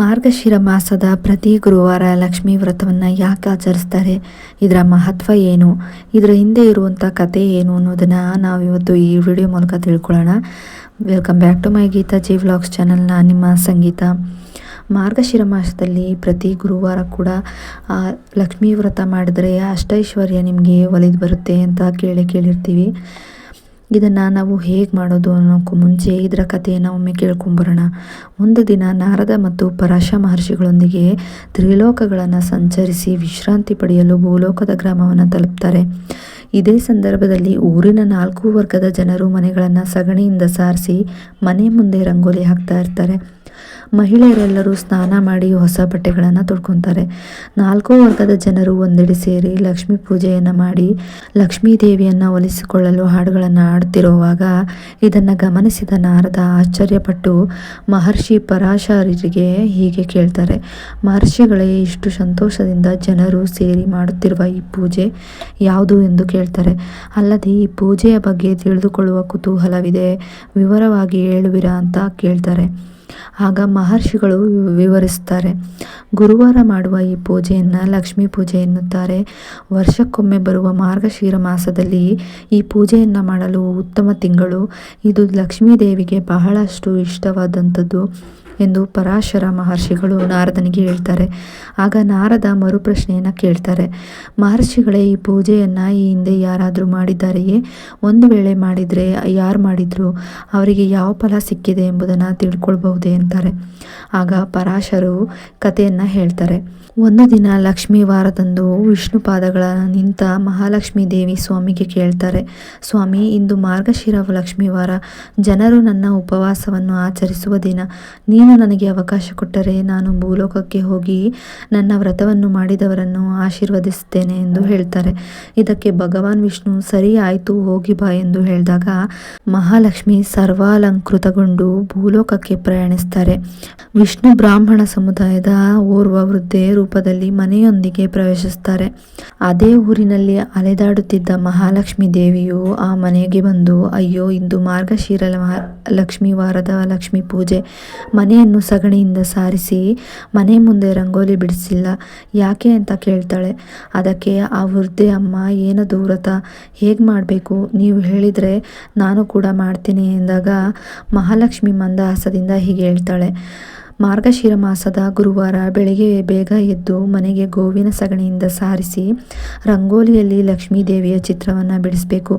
ಮಾರ್ಗಶಿರ ಮಾಸದ ಪ್ರತಿ ಗುರುವಾರ ಲಕ್ಷ್ಮೀ ವ್ರತವನ್ನು ಯಾಕೆ ಆಚರಿಸ್ತಾರೆ? ಇದರ ಮಹತ್ವ ಏನು? ಇದರ ಹಿಂದೆ ಇರುವಂಥ ಕತೆ ಏನು ಅನ್ನೋದನ್ನು ನಾವು ಇವತ್ತು ಈ ವಿಡಿಯೋ ಮೂಲಕ ತಿಳ್ಕೊಳ್ಳೋಣ. Welcome back to my Geeta ji vlogs ಚಾನಲ್ನ ನಿಮ್ಮ ಸಂಗೀತ. ಮಾರ್ಗಶಿರ ಮಾಸದಲ್ಲಿ ಪ್ರತಿ ಗುರುವಾರ ಕೂಡ ಲಕ್ಷ್ಮೀ ವ್ರತ ಮಾಡಿದರೆ ಅಷ್ಟೈಶ್ವರ್ಯ ನಿಮಗೆ ಒಲಿದು ಬರುತ್ತೆ ಅಂತ ಕೇಳಿ ಕೇಳಿರ್ತೀವಿ. ಇದನ್ನು ನಾವು ಹೇಗೆ ಮಾಡೋದು ಅನ್ನೋಕ್ಕೂ ಮುಂಚೆ ಇದರ ಕಥೆಯನ್ನು ಒಮ್ಮೆ ಕೇಳ್ಕೊಂಬರೋಣ. ಒಂದು ದಿನ ನಾರದ ಮತ್ತು ಪರಾಶ ಮಹರ್ಷಿಗಳೊಂದಿಗೆ ತ್ರಿಲೋಕಗಳನ್ನು ಸಂಚರಿಸಿ ವಿಶ್ರಾಂತಿ ಪಡೆಯಲು ಭೂಲೋಕದ ಗ್ರಾಮವನ್ನು ತಲುಪ್ತಾರೆ. ಇದೇ ಸಂದರ್ಭದಲ್ಲಿ ಊರಿನ ನಾಲ್ಕು ವರ್ಗದ ಜನರು ಮನೆಗಳನ್ನು ಸಗಣಿಯಿಂದ ಸಾರಿಸಿ ಮನೆ ಮುಂದೆ ರಂಗೋಲಿ ಹಾಕ್ತಾ ಇರ್ತಾರೆ. ಮಹಿಳೆಯರೆಲ್ಲರೂ ಸ್ನಾನ ಮಾಡಿ ಹೊಸ ಬಟ್ಟೆಗಳನ್ನು ತೊಡ್ಕೊತಾರೆ ನಾಲ್ಕು ವರ್ಗದ ಜನರು ಒಂದೆಡೆ ಸೇರಿ ಲಕ್ಷ್ಮೀ ಪೂಜೆಯನ್ನು ಮಾಡಿ ಲಕ್ಷ್ಮೀ ದೇವಿಯನ್ನು ಒಲಿಸಿಕೊಳ್ಳಲು ಹಾಡುಗಳನ್ನು ಹಾಡುತ್ತಿರುವಾಗ ಇದನ್ನು ಗಮನಿಸಿದ ನಾರದ ಆಶ್ಚರ್ಯಪಟ್ಟು ಮಹರ್ಷಿ ಪರಾಶರರಿಗೆ ಹೀಗೆ ಕೇಳ್ತಾರೆ. ಮಹರ್ಷಿಗಳೇ, ಇಷ್ಟು ಸಂತೋಷದಿಂದ ಜನರು ಸೇರಿ ಮಾಡುತ್ತಿರುವ ಈ ಪೂಜೆ ಯಾವುದು ಎಂದು ಕೇಳ್ತಾರೆ. ಅಲ್ಲದೆ ಈ ಪೂಜೆಯ ಬಗ್ಗೆ ತಿಳಿದುಕೊಳ್ಳುವ ಕುತೂಹಲವಿದೆ. ವಿವರವಾಗಿ ಹೇಳುವಿರಾ ಅಂತ ಕೇಳ್ತಾರೆ. ಆಗ ಮಹರ್ಷಿಗಳು ವಿವರಿಸ್ತಾರೆ ಗುರುವಾರ ಮಾಡುವ ಈ ಪೂಜೆಯನ್ನು ಲಕ್ಷ್ಮೀ ಪೂಜೆ ಎನ್ನುತ್ತಾರೆ. ವರ್ಷಕ್ಕೊಮ್ಮೆ ಬರುವ ಮಾರ್ಗಶಿರ ಮಾಸದಲ್ಲಿ ಈ ಪೂಜೆಯನ್ನು ಮಾಡಲು ಉತ್ತಮ ತಿಂಗಳು. ಇದು ಲಕ್ಷ್ಮೀ ದೇವಿಗೆ ಬಹಳಷ್ಟು ಇಷ್ಟವಾದಂಥದ್ದು. ಎಂದು ಪರಾಶರ ಮಹರ್ಷಿಗಳು ನಾರದನಿಗೆ ಹೇಳ್ತಾರೆ. ಆಗ ನಾರದ ಮರುಪ್ರಶ್ನೆಯನ್ನು ಕೇಳ್ತಾರೆ. ಮಹರ್ಷಿಗಳೇ, ಈ ಪೂಜೆಯನ್ನು ಈ ಹಿಂದೆ ಯಾರಾದರೂ ಮಾಡಿದ್ದಾರೆಯೇ? ಒಂದು ವೇಳೆ ಮಾಡಿದರೆ ಯಾರು ಮಾಡಿದರು? ಅವರಿಗೆ ಯಾವ ಫಲ ಸಿಕ್ಕಿದೆ ಎಂಬುದನ್ನು ತಿಳ್ಕೊಳ್ಬಹುದೇ ಅಂತಾರೆ. ಆಗ ಪರಾಶರು ಕಥೆಯನ್ನು ಹೇಳ್ತಾರೆ. ಒಂದು ದಿನ ಲಕ್ಷ್ಮೀ ವಾರದಂದು ವಿಷ್ಣು ಪಾದಗಳ ನಿಂತ ಮಹಾಲಕ್ಷ್ಮೀ ದೇವಿ ಸ್ವಾಮಿಗೆ ಕೇಳ್ತಾರೆ, ಸ್ವಾಮಿ, ಇಂದು ಮಾರ್ಗಶಿರ ಲಕ್ಷ್ಮೀ ವಾರ. ಜನರು ನನ್ನ ಉಪವಾಸವನ್ನು ಆಚರಿಸುವ ದಿನ. ನೀನು ನನಗೆ ಅವಕಾಶ ಕೊಟ್ಟರೆ ನಾನು ಭೂಲೋಕಕ್ಕೆ ಹೋಗಿ ನನ್ನ ವ್ರತವನ್ನು ಮಾಡಿದವರನ್ನು ಆಶೀರ್ವದಿಸುತ್ತೇನೆ ಎಂದು ಹೇಳ್ತಾರೆ. ಇದಕ್ಕೆ ಭಗವಾನ್ ವಿಷ್ಣು, ಸರಿ ಆಯಿತು, ಹೋಗಿ ಬಾ ಎಂದು ಹೇಳಿದಾಗ ಮಹಾಲಕ್ಷ್ಮಿ ಸರ್ವಾಲಂಕೃತಗೊಂಡು ಭೂಲೋಕಕ್ಕೆ ಪ್ರಯಾಣಿಸ್ತಾರೆ. ವಿಷ್ಣು ಬ್ರಾಹ್ಮಣ ಸಮುದಾಯದ ಓರ್ವ ವೃದ್ಧೆ ರೂಪದಲ್ಲಿ ಮನೆಯೊಂದಿಗೆ ಪ್ರವೇಶಿಸ್ತಾರೆ ಅದೇ ಊರಿನಲ್ಲಿ ಅಲೆದಾಡುತ್ತಿದ್ದ ಮಹಾಲಕ್ಷ್ಮಿ ದೇವಿಯು ಆ ಮನೆಗೆ ಬಂದು, ಅಯ್ಯೋ, ಇಂದು ಮಾರ್ಗಶೀರ ಲಕ್ಷ್ಮಿ ವಾರದ ಲಕ್ಷ್ಮಿ ಪೂಜೆ. ಮನೆಯನ್ನು ಸಗಣಿಯಿಂದ ಸಾರಿಸಿ, ಮನೆ ಮುಂದೆ ರಂಗೋಲಿ ಬಿಡಿಸಿಲ್ಲ. ಯಾಕೆ ಅಂತ ಕೇಳ್ತಾಳೆ. ಅದಕ್ಕೆ, ಆ ವೃದ್ಧೆ ಅಮ್ಮ, ಏನದು ವ್ರತ? ಹೇಗೆ ಮಾಡಬೇಕು? ನೀವು ಹೇಳಿದರೆ ನಾನು ಕೂಡ ಮಾಡ್ತೀನಿ ಎಂದಾಗ ಮಹಾಲಕ್ಷ್ಮಿ ಮಂದಹಾಸದಿಂದ ಹೀಗೆ ಹೇಳ್ತಾಳೆ. ಮಾರ್ಗಶಿರ ಮಾಸದ ಗುರುವಾರ ಬೆಳಿಗ್ಗೆ ಬೇಗ ಎದ್ದು ಮನೆಗೆ ಗೋವಿನ ಸಗಣಿಯಿಂದ ಸಾರಿಸಿ ರಂಗೋಲಿಯಲ್ಲಿ ಲಕ್ಷ್ಮೀ ದೇವಿಯ ಚಿತ್ರವನ್ನು ಬಿಡಿಸಬೇಕು.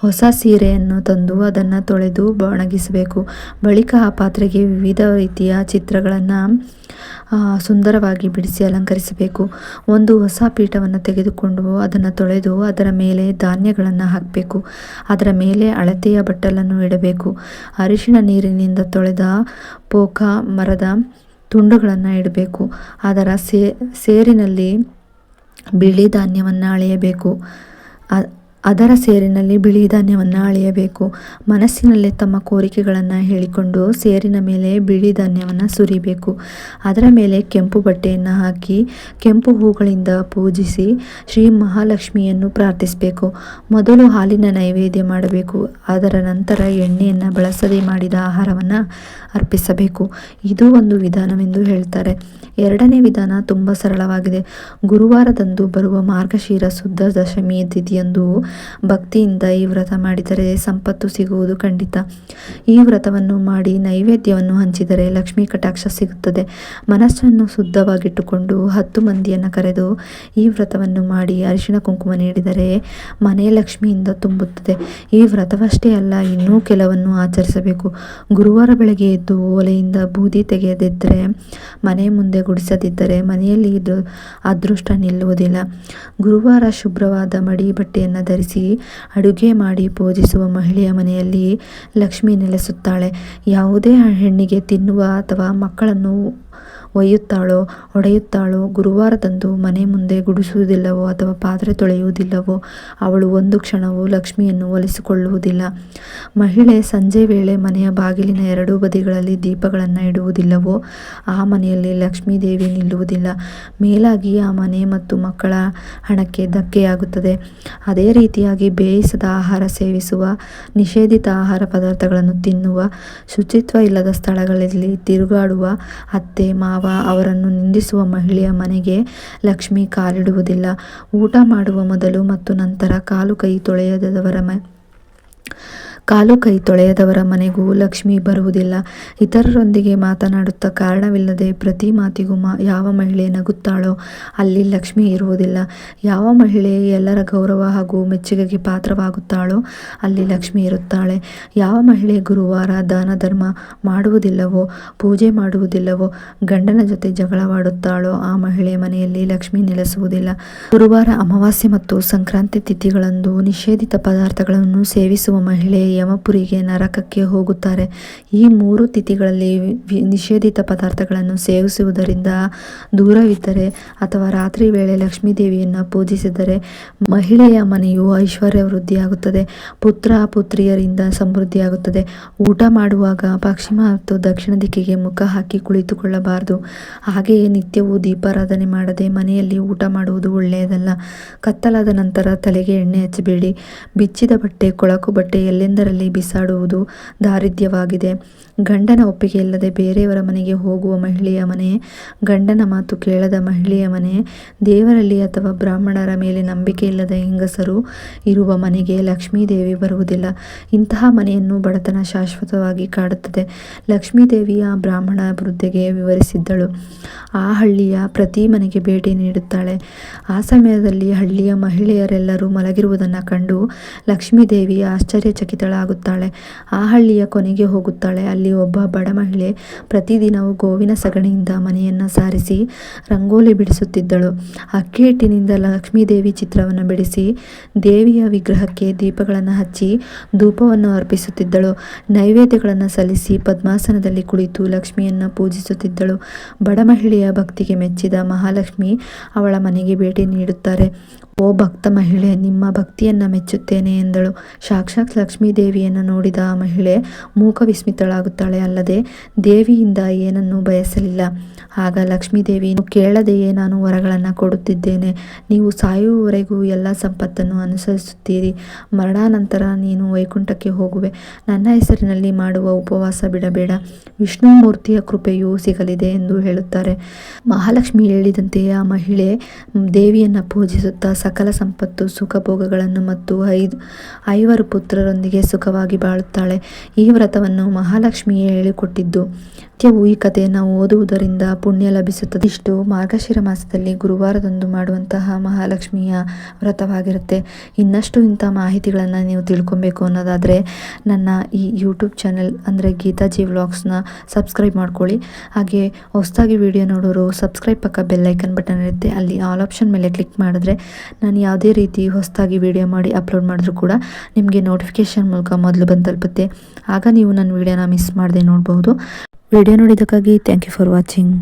ಹೊಸ ಸೀರೆಯನ್ನು ತಂದು ಅದನ್ನು ತೊಳೆದು ಒಣಗಿಸಬೇಕು. ಬಳಿಕ ಆ ಪಾತ್ರೆಗೆ ವಿವಿಧ ರೀತಿಯ ಚಿತ್ರಗಳನ್ನು ಸುಂದರವಾಗಿ ಬಿಡಿಸಿ ಅಲಂಕರಿಸಬೇಕು. ಒಂದು ಹೊಸ ಪೀಠವನ್ನು ತೆಗೆದುಕೊಂಡು ಅದನ್ನು ತೊಳೆದು ಅದರ ಮೇಲೆ ಧಾನ್ಯಗಳನ್ನು ಹಾಕಬೇಕು. ಅದರ ಮೇಲೆ ಅಳತೆಯ ಬಟ್ಟಲನ್ನು ಇಡಬೇಕು. ಅರಿಶಿಣ ನೀರಿನಿಂದ ತೊಳೆದ ಪೋಕ ಮರದ ತುಂಡುಗಳನ್ನು ಇಡಬೇಕು. ಅದರ ಸೇರಿನಲ್ಲಿ ಬಿಳಿ ಧಾನ್ಯವನ್ನು ಅಳೆಯಬೇಕು. ಅದರ ಸೇರಿನಲ್ಲಿ ಬಿಳಿ ಧಾನ್ಯವನ್ನು ಅಳೆಯಬೇಕು. ಮನಸ್ಸಿನಲ್ಲೇ ತಮ್ಮ ಕೋರಿಕೆಗಳನ್ನು ಹೇಳಿಕೊಂಡು ಸೇರಿನ ಮೇಲೆ ಬಿಳಿ ಧಾನ್ಯವನ್ನು ಸುರಿಬೇಕು. ಅದರ ಮೇಲೆ ಕೆಂಪು ಬಟ್ಟೆಯನ್ನು ಹಾಕಿ ಕೆಂಪು ಹೂಗಳಿಂದ ಪೂಜಿಸಿ ಶ್ರೀ ಮಹಾಲಕ್ಷ್ಮಿಯನ್ನು ಪ್ರಾರ್ಥಿಸಬೇಕು. ಮೊದಲು ಹಾಲಿನ ನೈವೇದ್ಯ ಮಾಡಬೇಕು. ಅದರ ನಂತರ ಎಣ್ಣೆಯನ್ನು ಬಳಸದೆ ಮಾಡಿದ ಆಹಾರವನ್ನು ಅರ್ಪಿಸಬೇಕು. ಇದು ಒಂದು ವಿಧಾನವೆಂದು ಹೇಳ್ತಾರೆ. ಎರಡನೇ ವಿಧಾನ ತುಂಬ ಸರಳವಾಗಿದೆ. ಗುರುವಾರದಂದು ಬರುವ ಮಾರ್ಗಶೀರ ಶುದ್ಧ ದಶಮಿ ತಿಥಿಯಂದು ಭಕ್ತಿಯಿಂದ ಈ ವ್ರತ ಮಾಡಿದರೆ ಸಂಪತ್ತು ಸಿಗುವುದು ಖಂಡಿತ. ಈ ವ್ರತವನ್ನು ಮಾಡಿ ನೈವೇದ್ಯವನ್ನು ಹಂಚಿದರೆ ಲಕ್ಷ್ಮೀ ಕಟಾಕ್ಷ ಸಿಗುತ್ತದೆ. ಮನಸ್ಸನ್ನು ಶುದ್ಧವಾಗಿಟ್ಟುಕೊಂಡು ಹತ್ತು ಮಂದಿಯನ್ನು ಕರೆದು ಈ ವ್ರತವನ್ನು ಮಾಡಿ ಅರಿಶಿಣ ಕುಂಕುಮ ನೀಡಿದರೆ ಮನೆ ಲಕ್ಷ್ಮಿಯಿಂದ ತುಂಬುತ್ತದೆ. ಈ ವ್ರತವಷ್ಟೇ ಅಲ್ಲ, ಇನ್ನೂ ಕೆಲವನ್ನು ಆಚರಿಸಬೇಕು. ಗುರುವಾರ ಬೆಳಗ್ಗೆ ಎದ್ದು ಒಲೆಯಿಂದ ಬೂದಿ ತೆಗೆಯದಿದ್ದರೆ, ಮನೆ ಮುಂದೆ ಗುಡಿಸದಿದ್ದರೆ ಮನೆಯಲ್ಲಿ ಇದು ಅದೃಷ್ಟ ನಿಲ್ಲುವುದಿಲ್ಲ. ಗುರುವಾರ ಶುಭ್ರವಾದ ಮಡಿ ಬಟ್ಟೆಯನ್ನು ಧರಿಸಿ ಅಡುಗೆ ಮಾಡಿ ಪೂಜಿಸುವ ಮಹಿಳೆಯ ಮನೆಯಲ್ಲಿ ಲಕ್ಷ್ಮಿ ನೆಲೆಸುತ್ತಾಳೆ. ಯಾವುದೇ ಹೆಣ್ಣಿಗೆ ತಿನ್ನುವ ಅಥವಾ ಮಕ್ಕಳನ್ನು ಒಯ್ಯುತ್ತಾಳೋ, ಹೊಡೆಯುತ್ತಾಳೋ ಗುರುವಾರದಂದು ಮನೆ ಮುಂದೆ ಗುಡಿಸುವುದಿಲ್ಲವೋ ಅಥವಾ ಪಾತ್ರೆ ತೊಳೆಯುವುದಿಲ್ಲವೋ, ಅವಳು ಒಂದು ಕ್ಷಣವೂ ಲಕ್ಷ್ಮಿಯನ್ನು ಒಲಿಸಿಕೊಳ್ಳುವುದಿಲ್ಲ. ಮಹಿಳೆ ಸಂಜೆ ವೇಳೆ ಮನೆಯ ಬಾಗಿಲಿನ ಎರಡೂ ಬದಿಗಳಲ್ಲಿ ದೀಪಗಳನ್ನು ಇಡುವುದಿಲ್ಲವೋ, ಆ ಮನೆಯಲ್ಲಿ ಲಕ್ಷ್ಮೀ ದೇವಿ ನಿಲ್ಲುವುದಿಲ್ಲ. ಮೇಲಾಗಿ ಆ ಮನೆ ಮತ್ತು ಮಕ್ಕಳ ಹಣಕ್ಕೆ ಧಕ್ಕೆಯಾಗುತ್ತದೆ. ಅದೇ ರೀತಿಯಾಗಿ ಬೇಯಿಸದ ಆಹಾರ ಸೇವಿಸುವ, ನಿಷೇಧಿತ ಆಹಾರ ಪದಾರ್ಥಗಳನ್ನು ತಿನ್ನುವ, ಶುಚಿತ್ವ ಇಲ್ಲದ ಸ್ಥಳಗಳಲ್ಲಿ ತಿರುಗಾಡುವ ಅತ್ತೆ, ಮಾವ ಮಾವ ಅವರನ್ನು ನಿಂದಿಸುವ ಮಹಿಳೆಯ ಮನೆಗೆ ಲಕ್ಷ್ಮಿ ಕಾಲಿಡುವುದಿಲ್ಲ. ಊಟ ಮಾಡುವ ಮೊದಲು ಮತ್ತು ನಂತರ ಕಾಲು ಕೈ ತೊಳೆಯದವರ ಮ ಕಾಲು ಕೈ ತೊಳೆಯದವರ ಮನೆಗೂ ಲಕ್ಷ್ಮಿ ಬರುವುದಿಲ್ಲ. ಇತರರೊಂದಿಗೆ ಮಾತನಾಡುತ್ತಾ ಕಾರಣವಿಲ್ಲದೆ ಪ್ರತಿ ಮಾತಿಗೂ ಯಾವ ಮಹಿಳೆ ನಗುತ್ತಾಳೋ ಅಲ್ಲಿ ಲಕ್ಷ್ಮಿ ಇರುವುದಿಲ್ಲ. ಯಾವ ಮಹಿಳೆ ಎಲ್ಲರ ಗೌರವ ಹಾಗೂ ಮೆಚ್ಚುಗೆಗೆ ಪಾತ್ರವಾಗುತ್ತಾಳೋ ಅಲ್ಲಿ ಲಕ್ಷ್ಮಿ ಇರುತ್ತಾಳೆ. ಯಾವ ಮಹಿಳೆ ಗುರುವಾರ ದಾನ ಧರ್ಮ ಮಾಡುವುದಿಲ್ಲವೋ, ಪೂಜೆ ಮಾಡುವುದಿಲ್ಲವೋ, ಗಂಡನ ಜೊತೆ ಜಗಳವಾಡುತ್ತಾಳೋ, ಆ ಮಹಿಳೆ ಮನೆಯಲ್ಲಿ ಲಕ್ಷ್ಮಿ ನೆಲೆಸುವುದಿಲ್ಲ. ಗುರುವಾರ ಅಮಾವಾಸ್ಯೆ ಮತ್ತು ಸಂಕ್ರಾಂತಿ ತಿಥಿಗಳಂದು ನಿಷೇಧಿತ ಪದಾರ್ಥಗಳನ್ನು ಸೇವಿಸುವ ಮಹಿಳೆ ಯಮಪುರಿಗೆ ನರಕಕ್ಕೆ ಹೋಗುತ್ತಾರೆ. ಈ ಮೂರು ತಿಥಿಗಳಲ್ಲಿ ನಿಷೇಧಿತ ಪದಾರ್ಥಗಳನ್ನು ಸೇವಿಸುವುದರಿಂದ ದೂರವಿದ್ದರೆ ಅಥವಾ ರಾತ್ರಿ ವೇಳೆ ಲಕ್ಷ್ಮೀ ದೇವಿಯನ್ನು ಪೂಜಿಸಿದರೆ ಮಹಿಳೆಯ ಮನೆಯು ಐಶ್ವರ್ಯ ವೃದ್ಧಿಯಾಗುತ್ತದೆ ಪುತ್ರ ಪುತ್ರಿಯರಿಂದ ಸಮೃದ್ಧಿಯಾಗುತ್ತದೆ. ಊಟ ಮಾಡುವಾಗ ಪಶ್ಚಿಮ ಮತ್ತು ದಕ್ಷಿಣ ದಿಕ್ಕಿಗೆ ಮುಖ ಹಾಕಿ ಕುಳಿತುಕೊಳ್ಳಬಾರದು. ಹಾಗೆಯೇ ನಿತ್ಯವೂ ದೀಪಾರಾಧನೆ ಮಾಡದೆ ಮನೆಯಲ್ಲಿ ಊಟ ಮಾಡುವುದು ಒಳ್ಳೆಯದಲ್ಲ. ಕತ್ತಲಾದ ನಂತರ ತಲೆಗೆ ಎಣ್ಣೆ ಹಚ್ಚಬೇಡಿ. ಬಿಚ್ಚಿದ ಬಟ್ಟೆ, ಕೊಳಕು ಬಟ್ಟೆ ಎಲ್ಲೆಂದರಲ್ಲಿ ಬಿಸಾಡುವುದು ದಾರಿದ್ರ್ಯವಾಗಿದೆ. ಗಂಡನ ಒಪ್ಪಿಗೆ ಇಲ್ಲದೆ ಬೇರೆಯವರ ಮನೆಗೆ ಹೋಗುವ ಮಹಿಳೆಯ ಮನೆ, ಗಂಡನ ಮಾತು ಕೇಳದ ಮಹಿಳೆಯ ಮನೆ, ದೇವರಲ್ಲಿ ಅಥವಾ ಬ್ರಾಹ್ಮಣರ ಮೇಲೆ ನಂಬಿಕೆ ಇಲ್ಲದ ಹೆಂಗಸರು ಇರುವ ಮನೆಗೆ ಲಕ್ಷ್ಮೀದೇವಿ ಬರುವುದಿಲ್ಲ. ಇಂತಹ ಮನೆಯನ್ನು ಬಡತನ ಶಾಶ್ವತವಾಗಿ ಕಾಡುತ್ತದೆ. ಲಕ್ಷ್ಮೀದೇವಿಯ ಬ್ರಾಹ್ಮಣ ವೃದ್ಧೆಗೆ ವಿವರಿಸಿದ್ದಳು. ಆ ಹಳ್ಳಿಯ ಪ್ರತಿ ಮನೆಗೆ ಭೇಟಿ ನೀಡುತ್ತಾಳೆ. ಆ ಸಮಯದಲ್ಲಿ ಹಳ್ಳಿಯ ಮಹಿಳೆಯರೆಲ್ಲರೂ ಮಲಗಿರುವುದನ್ನು ಕಂಡು ಲಕ್ಷ್ಮೀ ದೇವಿ ಆಶ್ಚರ್ಯಚಕಿತಳಾಗುತ್ತಾಳೆ ಆ ಹಳ್ಳಿಯ ಕೊನೆಗೆ ಹೋಗುತ್ತಾಳೆ. ಅಲ್ಲಿ ಒಬ್ಬ ಬಡ ಮಹಿಳೆ ಪ್ರತಿದಿನವೂ ಗೋವಿನ ಸಗಣಿಯಿಂದ ಮನೆಯನ್ನು ಸಾರಿಸಿ ರಂಗೋಲಿ ಬಿಡಿಸುತ್ತಿದ್ದಳು. ಅಕ್ಕಿ ಹಿಟ್ಟಿನಿಂದ ಲಕ್ಷ್ಮೀ ದೇವಿ ಚಿತ್ರವನ್ನು ಬಿಡಿಸಿ ದೇವಿಯ ವಿಗ್ರಹಕ್ಕೆ ದೀಪಗಳನ್ನು ಹಚ್ಚಿ ಧೂಪವನ್ನು ಅರ್ಪಿಸುತ್ತಿದ್ದಳು. ನೈವೇದ್ಯಗಳನ್ನು ಸಲ್ಲಿಸಿ ಪದ್ಮಾಸನದಲ್ಲಿ ಕುಳಿತು ಲಕ್ಷ್ಮಿಯನ್ನು ಪೂಜಿಸುತ್ತಿದ್ದಳು. ಬಡ ಮಹಿಳೆಯ ಭಕ್ತಿಗೆ ಮೆಚ್ಚಿದ ಮಹಾಲಕ್ಷ್ಮಿ ಅವಳ ಮನೆಗೆ ಭೇಟಿ ನೀಡುತ್ತಾರೆ. ಓ ಭಕ್ತ ಮಹಿಳೆ, ನಿಮ್ಮ ಭಕ್ತಿಯನ್ನು ಮೆಚ್ಚುತ್ತೇನೆ ಎಂದಳು. ಸಾಕ್ಷಾತ್ ಲಕ್ಷ್ಮೀ ದೇವಿಯನ್ನು ನೋಡಿದ ಆ ಮಹಿಳೆ ಮೂಕ ವಿಸ್ಮಿತಳಾಗುತ್ತಾಳೆ. ಅಲ್ಲದೆ ದೇವಿಯಿಂದ ಏನನ್ನೂ ಬಯಸಲಿಲ್ಲ. ಆಗ ಲಕ್ಷ್ಮೀ ದೇವಿ ಕೇಳದೆಯೇ ನಾನು ವರಗಳನ್ನು ಕೊಡುತ್ತಿದ್ದೇನೆ. ನೀವು ಸಾಯುವವರೆಗೂ ಎಲ್ಲ ಸಂಪತ್ತನ್ನು ಅನುಸರಿಸುತ್ತೀರಿ. ಮರಣಾನಂತರ ನೀನು ವೈಕುಂಠಕ್ಕೆ ಹೋಗುವೆ. ನನ್ನ ಹೆಸರಿನಲ್ಲಿ ಮಾಡುವ ಉಪವಾಸ ಬಿಡಬೇಡ. ವಿಷ್ಣು ಮೂರ್ತಿಯ ಕೃಪೆಯೂ ಸಿಗಲಿದೆ ಎಂದು ಹೇಳುತ್ತಾರೆ. ಮಹಾಲಕ್ಷ್ಮಿ ಹೇಳಿದಂತೆಯೇ ಆ ಮಹಿಳೆ ದೇವಿಯನ್ನು ಪೂಜಿಸುತ್ತಾ ಸಕಲ ಸಂಪತ್ತು ಸುಖ ಭೋಗಗಳನ್ನು ಮತ್ತು ಐದು ಐವರು ಪುತ್ರರೊಂದಿಗೆ ಸುಖವಾಗಿ ಬಾಳುತ್ತಾಳೆ. ಈ ವ್ರತವನ್ನು ಮಹಾಲಕ್ಷ್ಮಿಯೇ ಹೇಳಿಕೊಟ್ಟಿದ್ದು. ನಿತ್ಯವೂ ಈ ಕಥೆಯನ್ನು ಓದುವುದರಿಂದ ಪುಣ್ಯ ಲಭಿಸುತ್ತದೆ. ಇಷ್ಟು ಮಾರ್ಗಶಿರ ಮಾಸದಲ್ಲಿ ಗುರುವಾರದಂದು ಮಾಡುವಂತಹ ಮಹಾಲಕ್ಷ್ಮಿಯ ವ್ರತವಾಗಿರುತ್ತೆ. ಇನ್ನಷ್ಟು ಇಂಥ ಮಾಹಿತಿಗಳನ್ನು ನೀವು ತಿಳ್ಕೊಬೇಕು ಅನ್ನೋದಾದರೆ ನನ್ನ ಈ ಯೂಟ್ಯೂಬ್ ಚಾನೆಲ್ ಅಂದರೆ ಗೀತಾಜಿ ವ್ಲಾಗ್ಸ್ನ ಸಬ್ಸ್ಕ್ರೈಬ್ ಮಾಡ್ಕೊಳ್ಳಿ. ಹಾಗೆ ಹೊಸದಾಗಿ ವಿಡಿಯೋ ನೋಡೋರು ಸಬ್ಸ್ಕ್ರೈಬ್ ಪಕ್ಕ ಬೆಲ್ಲೈಕನ್ ಬಟನ್ ಇರುತ್ತೆ. ಅಲ್ಲಿ ಆಲ್ ಆಪ್ಷನ್ ಮೇಲೆ ಕ್ಲಿಕ್ ಮಾಡಿದ್ರೆ ನಾನು ಯಾವುದೇ ರೀತಿ ಹೊಸದಾಗಿ ವಿಡಿಯೋ ಮಾಡಿ ಅಪ್ಲೋಡ್ ಮಾಡಿದ್ರು ಕೂಡ ನಿಮಗೆ ನೋಟಿಫಿಕೇಷನ್ ಮೂಲಕ ಮೊದಲು ಬಂದು ತಲುಪುತ್ತೆ. ಆಗ ನೀವು ನನ್ನ ವಿಡಿಯೋನ ಮಿಸ್ ಮಾಡದೆ ನೋಡ್ಬೋದು. ವಿಡಿಯೋ ನೋಡಿದ್ದಕ್ಕಾಗಿ ಥ್ಯಾಂಕ್ ಯು ಫಾರ್ ವಾಚಿಂಗ್